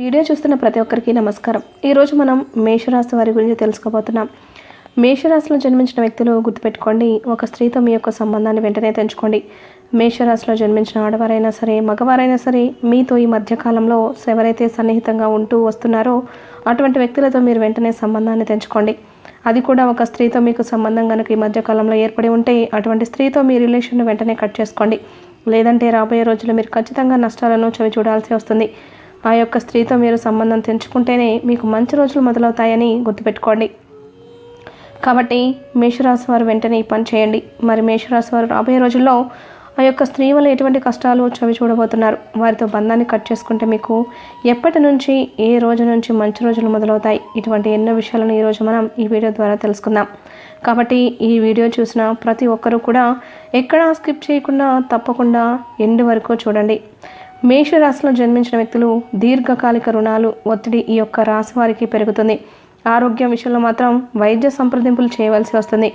Video చూస్తున్న ప్రతి ఒక్కరికి నమస్కారం. ఈరోజు మనం మేషరాశి వారి గురించి తెలుసుకోబోతున్నాం. మేషరాశిలో జన్మించిన వ్యక్తులు గుర్తుపెట్టుకోండి. ఒక స్త్రీతో మీ యొక్క సంబంధాన్ని వెంటనే తెంచుకోండి. మేషరాశిలో జన్మించిన ఆడవారైనా సరే మగవారైనా సరే మీతో ఈ మధ్యకాలంలో ఎవరైతే సన్నిహితంగా ఉంటూ వస్తున్నారో అటువంటి వ్యక్తులతో మీరు వెంటనే సంబంధాన్ని తెంచుకోండి. అది కూడా ఒక స్త్రీతో మీకు సంబంధం కనుక ఈ మధ్యకాలంలో ఏర్పడి ఉంటే అటువంటి స్త్రీతో మీ రిలేషన్ను వెంటనే కట్ చేసుకోండి. లేదంటే రాబోయే రోజుల్లో మీరు ఖచ్చితంగా నష్టాలను చవి చూడాల్సి వస్తుంది. ఆ యొక్క స్త్రీతో మీరు సంబంధం తెంచుకుంటేనే మీకు మంచి రోజులు మొదలవుతాయని గుర్తుపెట్టుకోండి. కాబట్టి మేషరాశి వారు వెంటనే ఈ పని చేయండి. మరి మేషరాశి వారు రాబోయే రోజుల్లో ఆ యొక్క స్త్రీ వల్ల ఎటువంటి కష్టాలు చవి చూడబోతున్నారు? వారితో బంధాన్ని కట్ చేసుకుంటే మీకు ఎప్పటి నుంచి ఏ రోజు నుంచి మంచి రోజులు మొదలవుతాయి? ఇటువంటి ఎన్నో విషయాలను ఈరోజు మనం ఈ వీడియో ద్వారా తెలుసుకుందాం. కాబట్టి ఈ వీడియో చూసిన ప్రతి ఒక్కరూ కూడా ఎక్కడా స్కిప్ చేయకుండా తప్పకుండా ఎండ్ వరకు చూడండి. మేషరాశిలో జన్మించిన వ్యక్తులు దీర్ఘకాలిక రుణాలు ఒత్తిడి ఈ యొక్క రాశి వారికి పెరుగుతుంది. ఆరోగ్యం విషయంలో మాత్రం వైద్య సంప్రదింపులు చేయవలసి వస్తుంది.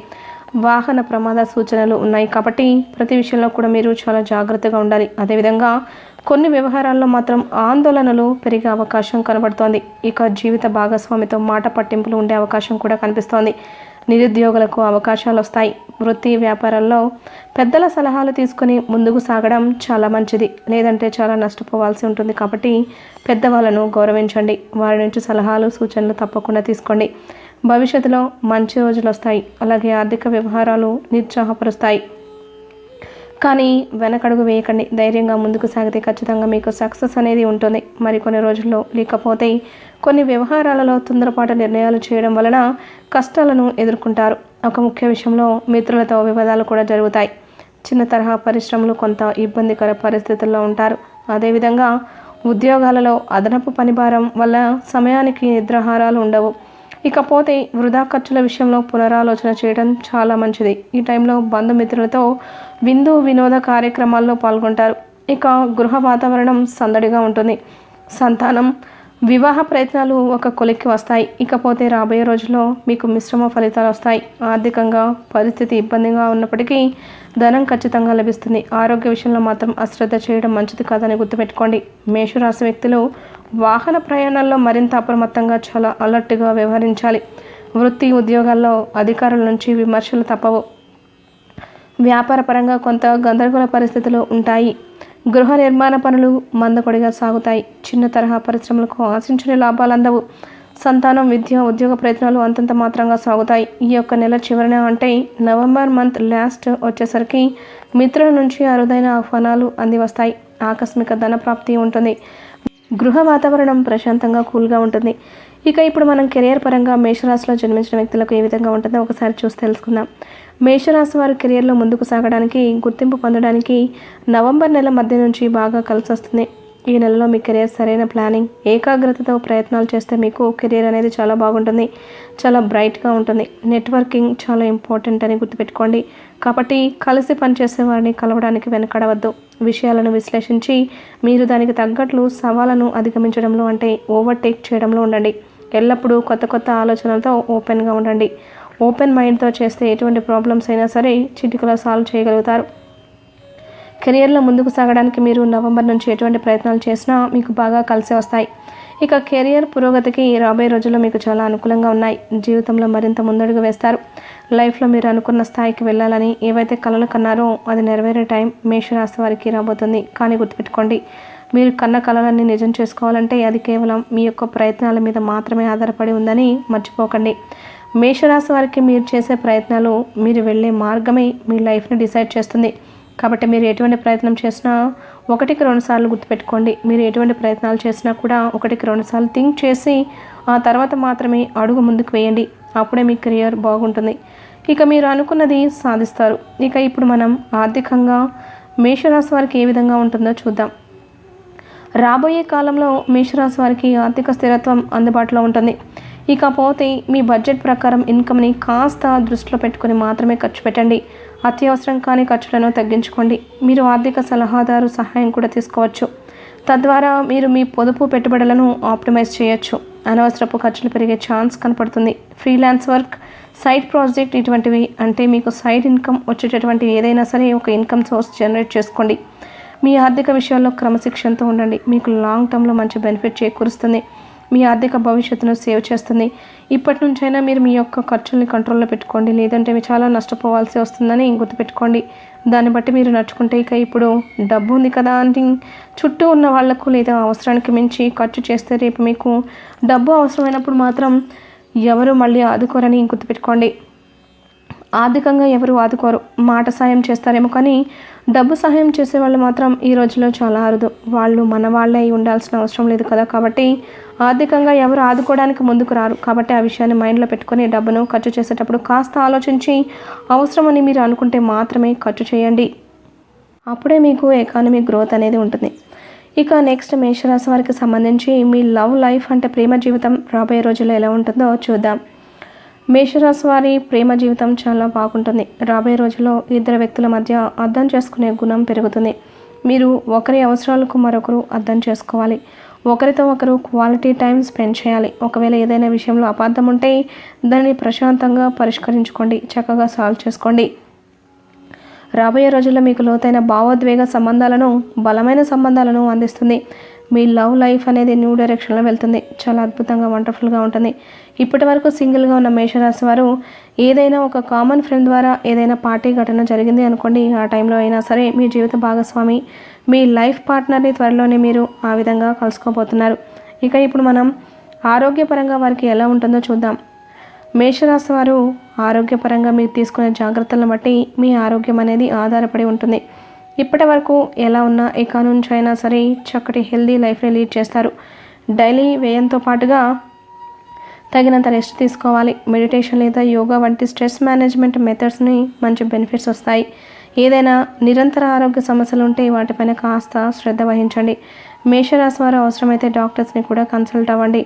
వాహన ప్రమాద సూచనలు ఉన్నాయి కాబట్టి ప్రతి విషయంలో కూడా మీరు చాలా జాగ్రత్తగా ఉండాలి. అదేవిధంగా కొన్ని వ్యవహారాల్లో మాత్రం ఆందోళనలు పెరిగే అవకాశం కనబడుతోంది. ఇక జీవిత భాగస్వామితో మాట పట్టింపులు ఉండే అవకాశం కూడా కనిపిస్తోంది. నిరుద్యోగులకు అవకాశాలు వస్తాయి వృత్తి వ్యాపారాల్లో పెద్దల సలహాలు తీసుకుని ముందుకు సాగడం చాలా మంచిది. లేదంటే చాలా నష్టపోవాల్సి ఉంటుంది కాబట్టి పెద్దవాళ్ళను గౌరవించండి. వారి నుంచి సలహాలు సూచనలు తప్పకుండా తీసుకోండి. భవిష్యత్తులో మంచి రోజులు వస్తాయి అలాగే ఆర్థిక వ్యవహారాలు నిరుత్సాహపరుస్తాయి. కానీ వెనకడుగు వేయకండి. ధైర్యంగా ముందుకు సాగితే ఖచ్చితంగా మీకు సక్సెస్ అనేది ఉంటుంది. మరి కొన్ని రోజుల్లో లేకపోతే కొన్ని వ్యవహారాలలో తొందరపాటు నిర్ణయాలు చేయడం వలన కష్టాలను ఎదుర్కొంటారు. ఒక ముఖ్య విషయంలో మిత్రులతో వివాదాలు కూడా జరుగుతాయి. చిన్న తరహా పరిశ్రమలు కొంత ఇబ్బందికర పరిస్థితుల్లో ఉంటారు. అదేవిధంగా ఉద్యోగాలలో అదనపు పనిభారం వల్ల సమయానికి నిద్రాహారాలు ఉండవు. ఇకపోతే వృధా ఖర్చుల విషయంలో పునరాలోచన చేయడం చాలా మంచిది. ఈ టైంలో బంధుమిత్రులతో విందు వినోద కార్యక్రమాల్లో పాల్గొంటారు. ఇక గృహ వాతావరణం సందడిగా ఉంటుంది. సంతానం వివాహ ప్రయత్నాలు ఒక కొలిక్కి వస్తాయి. ఇకపోతే రాబోయే రోజుల్లో మీకు మిశ్రమ ఫలితాలు వస్తాయి. ఆర్థికంగా పరిస్థితి ఇబ్బందిగా ఉన్నప్పటికీ ధనం ఖచ్చితంగా లభిస్తుంది. ఆరోగ్య విషయంలో మాత్రం అశ్రద్ధ చేయడం మంచిది కాదని గుర్తుపెట్టుకోండి. మేషరాశి వ్యక్తులు వాహన ప్రయాణాల్లో మరింత అప్రమత్తంగా చాలా అలర్ట్గా వ్యవహరించాలి. వృత్తి ఉద్యోగాల్లో అధికారుల నుంచి విమర్శలు తప్పవు. వ్యాపారపరంగా కొంత గందరగోళ పరిస్థితులు ఉంటాయి. గృహ నిర్మాణ పనులు మందకొడిగా సాగుతాయి. చిన్న తరహా పరిశ్రమలకు ఆశించిన లాభాలు అందవు. సంతానం విద్య ఉద్యోగ ప్రయత్నాలు అంతంత మాత్రంగా సాగుతాయి. ఈ యొక్క నెల చివరిన అంటే నవంబర్ మంత్ లాస్ట్ వచ్చేసరికి మిత్రుల నుంచి అరుదైన ఆహ్వానాలు అంది వస్తాయి ఆకస్మిక ధన ప్రాప్తి ఉంటుంది. గృహ వాతావరణం ప్రశాంతంగా కూల్గా ఉంటుంది. ఇక ఇప్పుడు మనం కెరియర్ పరంగా మేషరాశిలో జన్మించిన వ్యక్తులకు ఏ విధంగా ఉంటుందో ఒకసారి చూసి తెలుసుకుందాం. మేషరాశి వారు కెరియర్లో ముందుకు సాగడానికి గుర్తింపు పొందడానికి నవంబర్ నెల మధ్య నుంచి బాగా కలిసి వస్తుంది ఈ నెలలో మీ కెరియర్ సరైన ప్లానింగ్ ఏకాగ్రతతో ప్రయత్నాలు చేస్తే మీకు కెరియర్ అనేది చాలా బాగుంటుంది చాలా బ్రైట్గా ఉంటుంది. నెట్వర్కింగ్ చాలా ఇంపార్టెంట్ అని గుర్తుపెట్టుకోండి. కాబట్టి కలిసి పనిచేసే వారిని కలవడానికి వెనకడవద్దు. విషయాలను విశ్లేషించి మీరు దానికి తగ్గట్లు సవాళ్ళను అధిగమించడంలో అంటే ఓవర్టేక్ చేయడంలో ఉండండి. ఎల్లప్పుడూ కొత్త కొత్త ఆలోచనలతో ఓపెన్గా ఉండండి. ఓపెన్ మైండ్తో చేస్తే ఎటువంటి ప్రాబ్లమ్స్ అయినా సరే చిటికలో సాల్వ్ చేయగలుగుతారు. కెరియర్లో ముందుకు సాగడానికి మీరు నవంబర్ నుంచి ఎటువంటి ప్రయత్నాలు చేసినా మీకు బాగా కలిసి వస్తాయి. ఇక కెరియర్ పురోగతికి రాబోయే రోజుల్లో మీకు చాలా అనుకూలంగా ఉన్నాయి. జీవితంలో మరింత ముందడుగు వేస్తారు. లైఫ్లో మీరు అనుకున్న స్థాయికి వెళ్ళాలని ఏవైతే కలలు కన్నారో అది నెరవేరే టైం మేషరాశి వారికి రాబోతుంది. కానీ గుర్తుపెట్టుకోండి మీరు కన్న కళలన్నీ నిజం చేసుకోవాలంటే అది కేవలం మీ యొక్క ప్రయత్నాల మీద మాత్రమే ఆధారపడి ఉందని మర్చిపోకండి. మేషరాశి వారికి మీరు చేసే ప్రయత్నాలు మీరు వెళ్ళే మార్గమే మీ లైఫ్ని డిసైడ్ చేస్తుంది. కాబట్టి మీరు ఎటువంటి ప్రయత్నం చేసినా ఒకటికి రెండుసార్లు గుర్తుపెట్టుకోండి. మీరు ఎటువంటి ప్రయత్నాలు చేసినా కూడా ఒకటికి రెండుసార్లు థింక్ చేసి ఆ తర్వాత మాత్రమే అడుగు ముందుకు వేయండి. అప్పుడే మీ కెరియర్ బాగుంటుంది. ఇక మీరు అనుకున్నది సాధిస్తారు. ఇక ఇప్పుడు మనం ఆర్థికంగా మేషరాశి వారికి ఏ విధంగా ఉంటుందో చూద్దాం. రాబోయే కాలంలో మేషరాశి వారికి ఆర్థిక స్థిరత్వం అందుబాటులో ఉంటుంది. ఇకపోతే మీ బడ్జెట్ ప్రకారం ఇన్కమ్ని కాస్త దృష్టిలో పెట్టుకొని మాత్రమే ఖర్చు పెట్టండి. అత్యవసరం కాని ఖర్చులను తగ్గించుకోండి. మీరు ఆర్థిక సలహాదారు సహాయం కూడా తీసుకోవచ్చు. తద్వారా మీరు మీ పొదుపు పెట్టుబడులను ఆప్టిమైజ్ చేయొచ్చు. అనవసరపు ఖర్చులు పెరిగే ఛాన్స్ కనపడుతుంది. ఫ్రీలాన్స్ వర్క్ సైడ్ ప్రాజెక్ట్ ఇటువంటివి అంటే మీకు సైడ్ ఇన్కమ్ వచ్చేటటువంటి ఏదైనా సరే ఒక ఇన్కమ్ సోర్స్ జనరేట్ చేసుకోండి. మీ ఆర్థిక విషయాల్లో క్రమశిక్షణతో ఉండండి. మీకు లాంగ్ టర్మ్లో మంచి బెనిఫిట్ చేకూరుస్తుంది. మీ ఆర్థిక భవిష్యత్తును సేవ్ చేస్తుంది. ఇప్పటి నుంచైనా మీరు మీ యొక్క ఖర్చుల్ని కంట్రోల్లో పెట్టుకోండి. లేదంటే మీరు చాలా నష్టపోవాల్సి వస్తుందని గుర్తుపెట్టుకోండి. దాన్ని బట్టి మీరు నడుచుకుంటే ఇక ఇప్పుడు డబ్బు ఉంది కదా అని చుట్టూ ఉన్న వాళ్ళకు లేదా అవసరానికి మించి ఖర్చు చేస్తే రేపు మీకు డబ్బు అవసరమైనప్పుడు మాత్రం ఎవరు మళ్ళీ ఆదుకోరని గుర్తుపెట్టుకోండి. ఆర్థికంగా ఎవరు ఆదుకోరు. మాట సాయం చేస్తారేమో కానీ డబ్బు సహాయం చేసే వాళ్ళు మాత్రం ఈ రోజుల్లో చాలా అరుదు. వాళ్ళు మన వాళ్ళే ఉండాల్సిన అవసరం లేదు కదా కాబట్టి ఆర్థికంగా ఎవరు ఆదుకోవడానికి ముందుకు రారు. కాబట్టి ఆ విషయాన్ని మైండ్లో పెట్టుకొని డబ్బును ఖర్చు చేసేటప్పుడు కాస్త ఆలోచించి అవసరమని మీరు అనుకుంటే మాత్రమే ఖర్చు చేయండి. అప్పుడే మీకు ఎకానమీ గ్రోత్ అనేది ఉంటుంది. ఇక నెక్స్ట్ మేషరాశి వారికి సంబంధించి మీ లవ్ లైఫ్ అంటే ప్రేమ జీవితం రాబోయే రోజుల్లో ఎలా ఉంటుందో చూద్దాం. మేషరాశి వారి ప్రేమ జీవితం చాలా బాగుంటుంది. రాబోయే రోజుల్లో ఇద్దరు వ్యక్తుల మధ్య అర్థం చేసుకునే గుణం పెరుగుతుంది. మీరు ఒకరి అవసరాలకు మరొకరు అర్థం చేసుకోవాలి. ఒకరితో ఒకరు క్వాలిటీ టైం స్పెండ్ చేయాలి. ఒకవేళ ఏదైనా విషయంలో అపార్థం ఉంటే దాన్ని ప్రశాంతంగా పరిష్కరించుకోండి. చక్కగా సాల్వ్ చేసుకోండి. రాబోయే రోజుల్లో మీకు లోతైన భావోద్వేగ సంబంధాలను బలమైన సంబంధాలను అందిస్తుంది. మీ లవ్ లైఫ్ అనేది న్యూ డైరెక్షన్లో వెళ్తుంది. చాలా అద్భుతంగా వండర్ఫుల్గా ఉంటుంది. ఇప్పటి వరకు సింగిల్గా ఉన్న మేషరాశి వారు ఏదైనా ఒక కామన్ ఫ్రెండ్ ద్వారా ఏదైనా పార్టీ ఘటన జరిగింది అనుకోండి ఆ టైంలో అయినా సరే మీ జీవిత భాగస్వామి మీ లైఫ్ పార్ట్నర్ని త్వరలోనే మీరు ఆ విధంగా కలుసుకోబోతున్నారు. ఇక ఇప్పుడు మనం ఆరోగ్యపరంగా వారికి ఎలా ఉంటుందో చూద్దాం. మేషరాశి వారు ఆరోగ్యపరంగా మీరు తీసుకునే జాగ్రత్తలను బట్టి మీ ఆరోగ్యం అనేది ఆధారపడి ఉంటుంది. ఇప్పటి వరకు ఎలా ఉన్నా ఎకా నుంచి అయినా సరే చక్కటి హెల్దీ లైఫ్ని లీడ్ చేస్తారు. డైలీ వ్యయంతో పాటుగా తగినంత రెస్ట్ తీసుకోవాలి. మెడిటేషన్ లేదా యోగా వంటి స్ట్రెస్ మేనేజ్మెంట్ మెథడ్స్ని మంచి బెనిఫిట్స్ వస్తాయి. ఏదైనా నిరంతర ఆరోగ్య సమస్యలు ఉంటే వాటిపైన కాస్త శ్రద్ధ వహించండి. మేషరాశి వారు అవసరమైతే డాక్టర్స్ని కూడా కన్సల్ట్ అవ్వండి.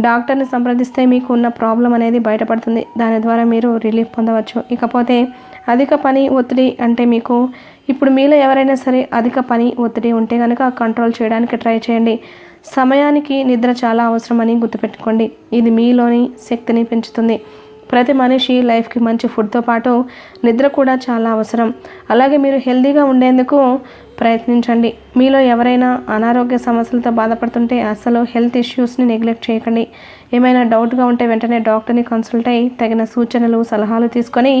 డాక్టర్ని సంప్రదిస్తే మీకు ఉన్న ప్రాబ్లం అనేది బయటపడుతుంది. దాని ద్వారా మీరు రిలీఫ్ పొందవచ్చు. ఇకపోతే అధిక పని ఒత్తిడి అంటే మీకు ఇప్పుడు మీలో ఎవరైనా సరే అధిక పని ఒత్తిడి ఉంటే కనుక కంట్రోల్ చేయడానికి ట్రై చేయండి. సమయానికి నిద్ర చాలా అవసరమని గుర్తుపెట్టుకోండి. ఇది మీలోని శక్తిని పెంచుతుంది. ప్రతి మనిషి లైఫ్కి మంచి ఫుడ్తో పాటు నిద్ర కూడా చాలా అవసరం. అలాగే మీరు హెల్దీగా ఉండేందుకు ప్రయత్నించండి. మీలో ఎవరైనా అనారోగ్య సమస్యలతో బాధపడుతుంటే అసలు హెల్త్ ఇష్యూస్ని నెగ్లెక్ట్ చేయకండి. ఏమైనా డౌట్గా ఉంటే వెంటనే డాక్టర్ని కన్సల్ట్ అయ్యి తగిన సూచనలు సలహాలు తీసుకొని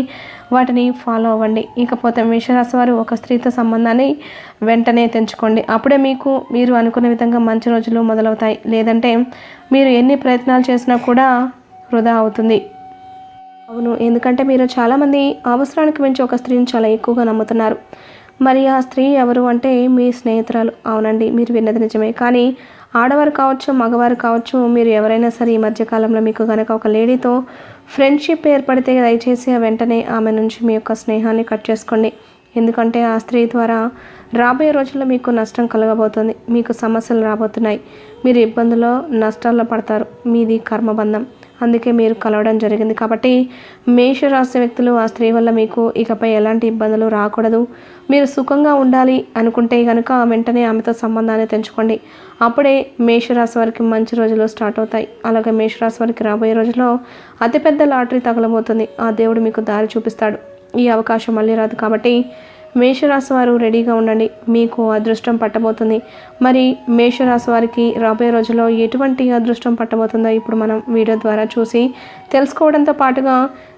వాటిని ఫాలో అవ్వండి. ఇకపోతే మేషరాశి వారు ఒక స్త్రీతో సంబంధాన్ని వెంటనే తెంచుకోండి. అప్పుడే మీకు మీరు అనుకున్న విధంగా మంచి రోజులు మొదలవుతాయి. లేదంటే మీరు ఎన్ని ప్రయత్నాలు చేసినా కూడా వృధా అవుతుంది. అవును ఎందుకంటే మీరు చాలామంది అవసరానికి మించి ఒక స్త్రీని చాలా ఎక్కువగా నమ్ముతున్నారు. మరి ఆ స్త్రీ ఎవరు అంటే మీ స్నేహితురాలు. అవునండి మీరు విన్నది నిజమే. కానీ ఆడవారు కావచ్చు మగవారు కావచ్చు మీరు ఎవరైనా సరే ఈ మధ్యకాలంలో మీకు కనుక ఒక లేడీతో ఫ్రెండ్షిప్ ఏర్పడితే దయచేసి వెంటనే ఆమె నుంచి మీ యొక్క స్నేహాన్ని కట్ చేసుకోండి. ఎందుకంటే ఆ స్త్రీ ద్వారా రాబోయే రోజుల్లో మీకు నష్టం కలగబోతుంది. మీకు సమస్యలు రాబోతున్నాయి. మీరు ఇబ్బందులో నష్టాల్లో పడతారు. మీది కర్మబంధం. అందుకే మీరు కలవడం జరిగింది. కాబట్టి మేషరాశి వ్యక్తులు ఆ స్త్రీ వల్ల మీకు ఇకపై ఎలాంటి ఇబ్బందులు రాకూడదు. మీరు సుఖంగా ఉండాలి అనుకుంటే కనుక వెంటనే ఆమెతో సంబంధాన్ని తెంచుకోండి. అప్పుడే మేషరాశి వారికి మంచి రోజులు స్టార్ట్ అవుతాయి. అలాగే మేషరాశి వారికి రాబోయే రోజుల్లో అతిపెద్ద లాటరీ తగలబోతుంది. ఆ దేవుడు మీకు దారి చూపిస్తాడు. ఈ అవకాశం మళ్ళీ రాదు కాబట్టి మేషరాశి వారు రెడీగా ఉండండి. మీకు అదృష్టం పట్టబోతుంది. మరి మేషరాశి వారికి రాబోయే రోజుల్లో ఎటువంటి అదృష్టం పట్టబోతుందో ఇప్పుడు మనం వీడియో ద్వారా చూసి తెలుసుకోవడంతో పాటుగా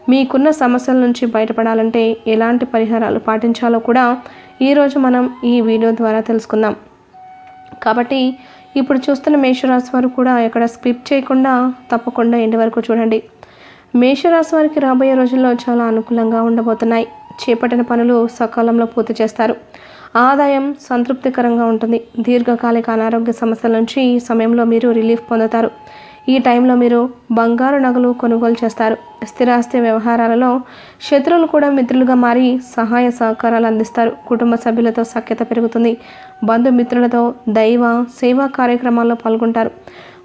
మీకున్న సమస్యల నుంచి బయటపడాలంటే ఎలాంటి పరిహారాలు పాటించాలో కూడా ఈరోజు మనం ఈ వీడియో ద్వారా తెలుసుకుందాం. కాబట్టి ఇప్పుడు చూస్తున్న మేషరాశి వారు కూడా ఎక్కడ స్కిప్ చేయకుండా తప్పకుండా ఎండి వరకు చూడండి. మేషరాశి వారికి రాబోయే రోజుల్లో చాలా అనుకూలంగా ఉండబోతున్నాయి. చేపట్టిన పనులు సకాలంలో పూర్తి చేస్తారు. ఆదాయం సంతృప్తికరంగా ఉంటుంది. దీర్ఘకాలిక అనారోగ్య సమస్యల నుంచి ఈ సమయంలో మీరు రిలీఫ్ పొందుతారు. ఈ టైంలో మీరు బంగారు నగలు కొనుగోలు చేస్తారు. స్థిరాస్తి వ్యవహారాలలో శత్రువులు కూడా మిత్రులుగా మారి సహాయ సహకారాలు అందిస్తారు. కుటుంబ సభ్యులతో సఖ్యత పెరుగుతుంది. బంధుమిత్రులతో దైవ సేవా కార్యక్రమాల్లో పాల్గొంటారు.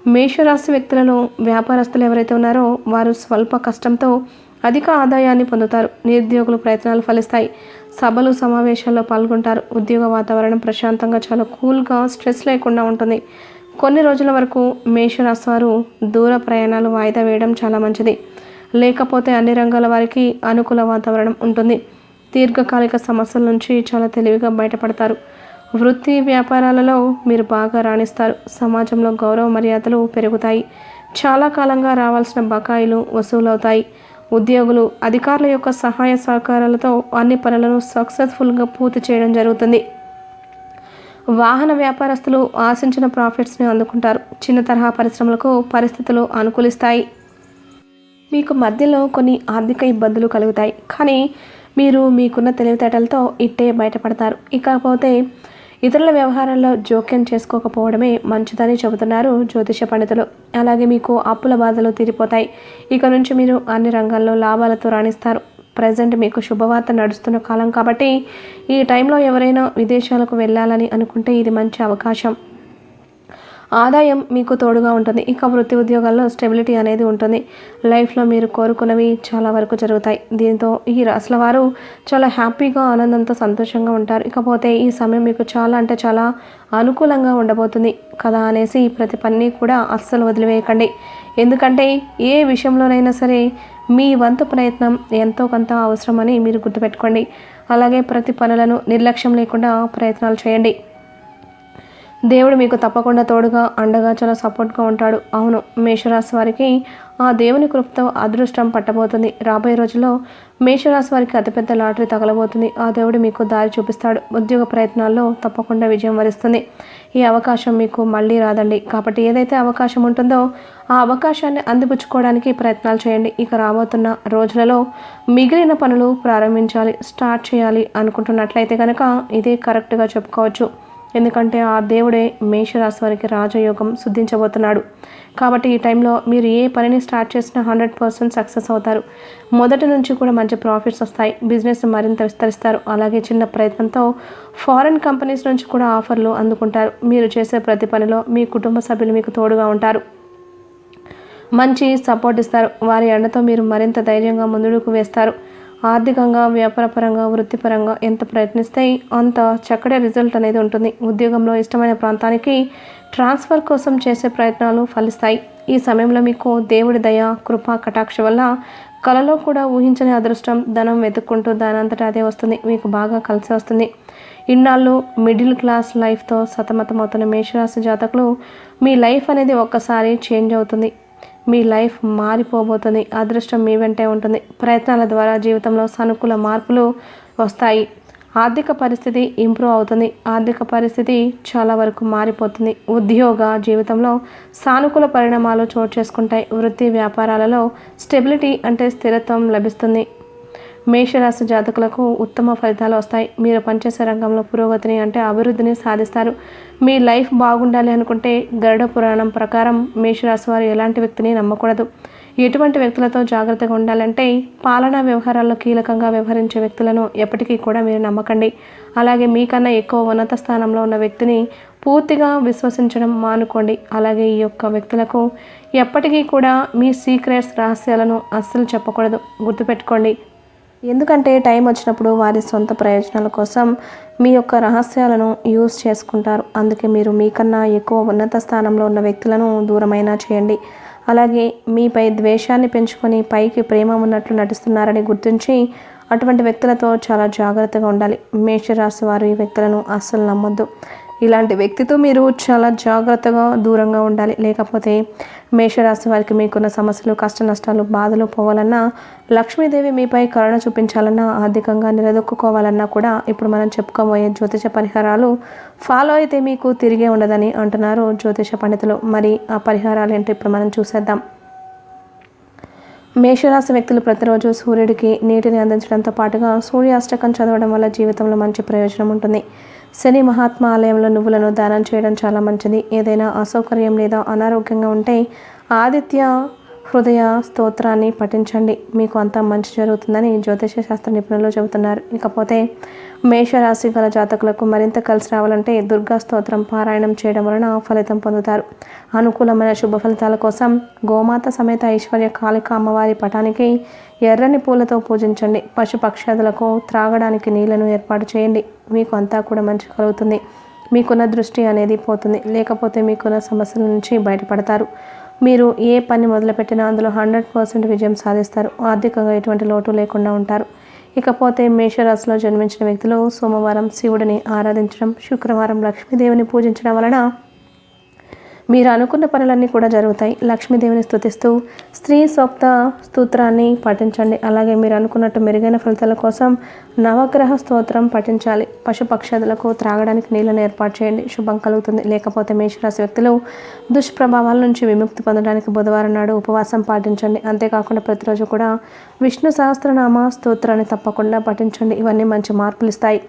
మేషరాశి వ్యక్తులలో వ్యాపారస్తులు ఎవరైతే ఉన్నారో వారు స్వల్ప కష్టంతో అధిక ఆదాయాన్ని పొందుతారు. నిరుద్యోగులు ప్రయత్నాలు ఫలిస్తాయి. సభలు సమావేశాల్లో పాల్గొంటారు. ఉద్యోగ వాతావరణం ప్రశాంతంగా చాలా కూల్గా స్ట్రెస్ లేకుండా ఉంటుంది. కొన్ని రోజుల వరకు మేషరాశి వారు దూర ప్రయాణాలు వాయిదా వేయడం చాలా మంచిది. లేకపోతే అన్ని రంగాల వారికి అనుకూల వాతావరణం ఉంటుంది. దీర్ఘకాలిక సమస్యల నుంచి చాలా తెలివిగా బయటపడతారు. వృత్తి వ్యాపారాలలో మీరు బాగా రాణిస్తారు. సమాజంలో గౌరవ మర్యాదలు పెరుగుతాయి. చాలా కాలంగా రావాల్సిన బకాయిలు వసూలవుతాయి. ఉద్యోగులు అధికారుల యొక్క సహాయ సహకారాలతో అన్ని పనులను సక్సెస్ఫుల్గా పూర్తి చేయడం జరుగుతుంది. వాహన వ్యాపారస్తులు ఆశించిన ప్రాఫిట్స్ని అందుకుంటారు. చిన్న తరహా పరిశ్రమలకు పరిస్థితులు అనుకూలిస్తాయి. మీకు మధ్యలో కొన్ని ఆర్థిక ఇబ్బందులు కలుగుతాయి. కానీ మీరు మీకున్న తెలివితేటలతో ఇట్టే బయటపడతారు. ఇకపోతే ఇతరుల వ్యవహారాల్లో జోక్యం చేసుకోకపోవడమే మంచిదని చెబుతున్నారు జ్యోతిష పండితులు. అలాగే మీకు అప్పుల బాధలు తీరిపోతాయి. ఇక నుంచి మీరు అన్ని రంగాల్లో లాభాలతో రాణిస్తారు. ప్రజెంట్ మీకు శుభవార్త నడుస్తున్న కాలం కాబట్టి ఈ టైంలో ఎవరైనా విదేశాలకు వెళ్ళాలని అనుకుంటే ఇది మంచి అవకాశం. ఆదాయం మీకు తోడుగా ఉంటుంది. ఇక వృత్తి ఉద్యోగాల్లో స్టెబిలిటీ అనేది ఉంటుంది. లైఫ్లో మీరు కోరుకున్నవి చాలా వరకు జరుగుతాయి. దీంతో ఈ రాసుల వారు చాలా హ్యాపీగా ఆనందంతో సంతోషంగా ఉంటారు. ఇకపోతే ఈ సమయం మీకు చాలా అంటే చాలా అనుకూలంగా ఉండబోతుంది. కదా అనేసి ప్రతి పని కూడా అస్సలు వదిలివేయకండి. ఎందుకంటే ఏ విషయంలోనైనా సరే మీ వంతు ప్రయత్నం ఎంతో కొంత అవసరమని మీరు గుర్తుపెట్టుకోండి. అలాగే ప్రతి పనులను నిర్లక్ష్యం లేకుండా ప్రయత్నాలు చేయండి. దేవుడు మీకు తప్పకుండా తోడుగా అండగా చాలా సపోర్ట్గా ఉంటాడు. అవును మేషరాశి వారికి ఆ దేవుని కృపతో అదృష్టం పట్టబోతుంది. రాబోయే రోజుల్లో మేషరాశి వారికి అతిపెద్ద లాటరీ తగలబోతుంది. ఆ దేవుడు మీకు దారి చూపిస్తాడు. ఉద్యోగ ప్రయత్నాల్లో తప్పకుండా విజయం వరిస్తుంది. ఈ అవకాశం మీకు మళ్ళీ రాదండి. కాబట్టి ఏదైతే అవకాశం ఉంటుందో ఆ అవకాశాన్ని అందిపుచ్చుకోవడానికి ప్రయత్నాలు చేయండి. ఇక రాబోతున్న రోజులలో మిగిలిన పనులు ప్రారంభించాలి స్టార్ట్ చేయాలి అనుకుంటున్నట్లయితే కనుక ఇదే కరెక్ట్గా చెప్పుకోవచ్చు. ఎందుకంటే ఆ దేవుడే మేషరాశి వారికి రాజయోగం సిద్ధించబోతున్నాడు. కాబట్టి ఈ టైంలో మీరు ఏ పనిని స్టార్ట్ చేసినా హండ్రెడ్ పర్సెంట్ సక్సెస్ అవుతారు. మొదటి నుంచి కూడా మంచి ప్రాఫిట్స్ వస్తాయి. బిజినెస్ మరింత విస్తరిస్తారు. అలాగే చిన్న ప్రయత్నంతో ఫారెన్ కంపెనీస్ నుంచి కూడా ఆఫర్లు అందుకుంటారు. మీరు చేసే ప్రతి పనిలో మీ కుటుంబ సభ్యులు మీకు తోడుగా ఉంటారు. మంచి సపోర్ట్ ఇస్తారు. వారి అండతో మీరు మరింత ధైర్యంగా ముందుకు వేస్తారు. ఆర్థికంగా వ్యాపారపరంగా వృత్తిపరంగా ఎంత ప్రయత్నిస్తే అంత చక్కటి రిజల్ట్ అనేది ఉంటుంది. ఉద్యోగంలో ఇష్టమైన ప్రాంతానికి ట్రాన్స్ఫర్ కోసం చేసే ప్రయత్నాలు ఫలిస్తాయి. ఈ సమయంలో మీకు దేవుడి దయ కృపా కటాక్ష వల్ల కలలో కూడా ఊహించని అదృష్టం ధనం వెతుక్కుంటూ దానంతటా అదే వస్తుంది. మీకు బాగా కలిసి వస్తుంది. ఇన్నాళ్ళు మిడిల్ క్లాస్ లైఫ్తో సతమతమవుతున్న మేషరాశి జాతకులు మీ లైఫ్ అనేది ఒక్కసారి చేంజ్ అవుతుంది. మీ లైఫ్ మారిపోబోతుంది. అదృష్టం మీ వెంటే ఉంటుంది. ప్రయత్నాల ద్వారా జీవితంలో సానుకూల మార్పులు వస్తాయి. ఆర్థిక పరిస్థితి ఇంప్రూవ్ అవుతుంది. ఆర్థిక పరిస్థితి చాలా వరకు మారిపోతుంది. ఉద్యోగ జీవితంలో సానుకూల పరిణామాలు చోటు చేసుకుంటాయి. వృత్తి వ్యాపారాలలో స్టెబిలిటీ అంటే స్థిరత్వం లభిస్తుంది. మేషరాశి జాతకులకు ఉత్తమ ఫలితాలు వస్తాయి. మీరు పనిచేసే రంగంలో పురోగతిని అంటే అభివృద్ధిని సాధిస్తారు. మీ లైఫ్ బాగుండాలి అనుకుంటే గరుడ పురాణం ప్రకారం మేషరాశి వారు ఎలాంటి వ్యక్తిని నమ్మకూడదు. ఎటువంటి వ్యక్తులతో జాగ్రత్తగా ఉండాలంటే పాలనా వ్యవహారాల్లో కీలకంగా వ్యవహరించే వ్యక్తులను ఎప్పటికీ కూడా మీరు నమ్మకండి. అలాగే మీకన్నా ఎక్కువ ఉన్నత స్థానంలో ఉన్న వ్యక్తిని పూర్తిగా విశ్వసించడం మానుకోండి. అలాగే ఈ యొక్క వ్యక్తులకు ఎప్పటికీ కూడా మీ సీక్రెట్స్ రహస్యాలను అస్సలు చెప్పకూడదు. గుర్తుపెట్టుకోండి. ఎందుకంటే టైం వచ్చినప్పుడు వారి సొంత ప్రయోజనాల కోసం మీ యొక్క రహస్యాలను యూజ్ చేసుకుంటారు. అందుకే మీరు మీకన్నా ఎక్కువ ఉన్నత స్థానంలో ఉన్న వ్యక్తులను దూరమైనా చేయండి. అలాగే మీపై ద్వేషాన్ని పెంచుకొని పైకి ప్రేమ ఉన్నట్లు నటిస్తున్నారని గుర్తించి అటువంటి వ్యక్తులతో చాలా జాగ్రత్తగా ఉండాలి. మేషరాశి వారు ఈ వ్యక్తులను అస్సలు నమ్మొద్దు. ఇలాంటి వ్యక్తితో మీరు చాలా జాగ్రత్తగా దూరంగా ఉండాలి. లేకపోతే మేషరాశి వారికి మీకున్న సమస్యలు కష్ట నష్టాలు బాధలు పోవాలన్నా లక్ష్మీదేవి మీపై కరుణ చూపించాలన్నా ఆర్థికంగా నిలదొక్కుకోవాలన్నా కూడా ఇప్పుడు మనం చెప్పుకోబోయే జ్యోతిష పరిహారాలు ఫాలో అయితే మీకు తిరిగే ఉండదని అంటున్నారు జ్యోతిష పండితులు. మరి ఆ పరిహారాలు ఏంటో ఇప్పుడు మనం చూసేద్దాం. మేషరాశి వ్యక్తులు ప్రతిరోజు సూర్యుడికి నీటిని అందించడంతో పాటుగా సూర్యాష్టకం చదవడం వల్ల జీవితంలో మంచి ప్రయోజనం ఉంటుంది. శని మహాత్మ ఆలయంలో నువ్వులను దానం చేయడం చాలా మంచిది. ఏదైనా అసౌకర్యం లేదా అనారోగ్యంగా ఉంటే ఆదిత్య హృదయ స్తోత్రాన్ని పఠించండి. మీకు అంతా మంచి జరుగుతుందని జ్యోతిష శాస్త్ర నిపుణులు చెబుతున్నారు. ఇకపోతే మేషరాశి గల జాతకులకు మరింత కలిసి రావాలంటే దుర్గా స్తోత్రం పారాయణం చేయడం వలన ఫలితం పొందుతారు. అనుకూలమైన శుభ ఫలితాల కోసం గోమాత సమేత ఐశ్వర్య కాళిక అమ్మవారి పటానికి ఎర్రని పూలతో పూజించండి. పశుపక్షాదులకు త్రాగడానికి నీళ్ళను ఏర్పాటు చేయండి. మీకు అంతా కూడా మంచి కలుగుతుంది. మీకున్న దృష్టి అనేది పోతుంది. లేకపోతే మీకున్న సమస్యల నుంచి బయటపడతారు. మీరు ఏ పని మొదలుపెట్టినా అందులో హండ్రెడ్ పర్సెంట్ విజయం సాధిస్తారు. ఆర్థికంగా ఎటువంటి లోటు లేకుండా ఉంటారు. ఇకపోతే మేషరాశిలో జన్మించిన వ్యక్తులు సోమవారం శివుడిని ఆరాధించడం శుక్రవారం లక్ష్మీదేవిని పూజించడం వలన మీరు అనుకున్న పనులన్నీ కూడా జరుగుతాయి. లక్ష్మీదేవిని స్థుతిస్తూ స్త్రీ సూక్త స్తోత్రాన్ని పఠించండి. అలాగే మీరు అనుకున్నట్టు మెరుగైన ఫలితాల కోసం నవగ్రహ స్తోత్రం పఠించాలి. పశుపక్షాదులకు త్రాగడానికి నీళ్ళను ఏర్పాటు చేయండి. శుభం కలుగుతుంది. లేకపోతే మేషరాశి వ్యక్తులు దుష్ప్రభావాల నుంచి విముక్తి పొందడానికి బుధవారం నాడు ఉపవాసం పాటించండి. అంతేకాకుండా ప్రతిరోజు కూడా విష్ణు సహస్రనామ స్తోత్రాన్ని తప్పకుండా పఠించండి. ఇవన్నీ మంచి మార్పులు ఇస్తాయి.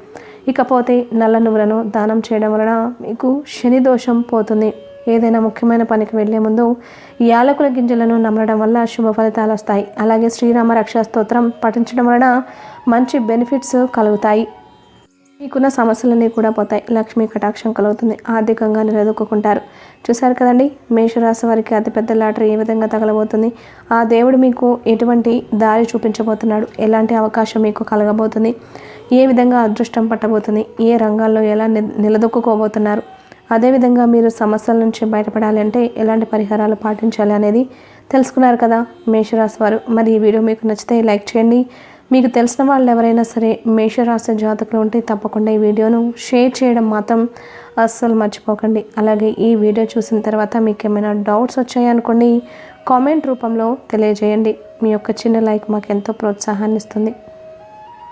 ఇకపోతే నల్ల నువ్వులను దానం చేయడం వలన మీకు శని దోషం పోతుంది. ఏదైనా ముఖ్యమైన పనికి వెళ్ళే ముందు యాలకుల గింజలను నమలడం వల్ల శుభ ఫలితాలు వస్తాయి. అలాగే శ్రీరామ రక్షా స్తోత్రం పఠించడం వలన మంచి బెనిఫిట్స్ కలుగుతాయి. మీకున్న సమస్యలన్నీ కూడా పోతాయి. లక్ష్మీ కటాక్షం కలుగుతుంది. ఆర్థికంగా నిలదొక్కుంటారు చూశారు కదండి? మేషరాశి వారికి అతిపెద్ద లాటరీ ఏ విధంగా తగలబోతుంది? ఆ దేవుడు మీకు ఎటువంటి దారి చూపించబోతున్నాడు? ఎలాంటి అవకాశం మీకు కలగబోతుంది? ఏ విధంగా అదృష్టం పట్టబోతుంది? ఏ రంగాల్లో ఎలా ని- నిలదొక్కుకోబోతున్నారు? అదేవిధంగా మీరు సమస్యల నుంచి బయటపడాలి అంటే ఎలాంటి పరిహారాలు పాటించాలి అనేది తెలుసుకున్నారు కదా మేషరాశి వారు. మరి ఈ వీడియో మీకు నచ్చితే లైక్ చేయండి. మీకు తెలిసిన వాళ్ళు ఎవరైనా సరే మేషరాశి జాతకులు ఉంటే తప్పకుండా ఈ వీడియోను షేర్ చేయడం మాత్రం అస్సలు మర్చిపోకండి. అలాగే ఈ వీడియో చూసిన తర్వాత మీకు ఏమైనా డౌట్స్ వచ్చాయనుకోండి కామెంట్ రూపంలో తెలియజేయండి. మీ యొక్క చిన్న లైక్ మాకు ఎంతో ప్రోత్సాహాన్ని ఇస్తుంది.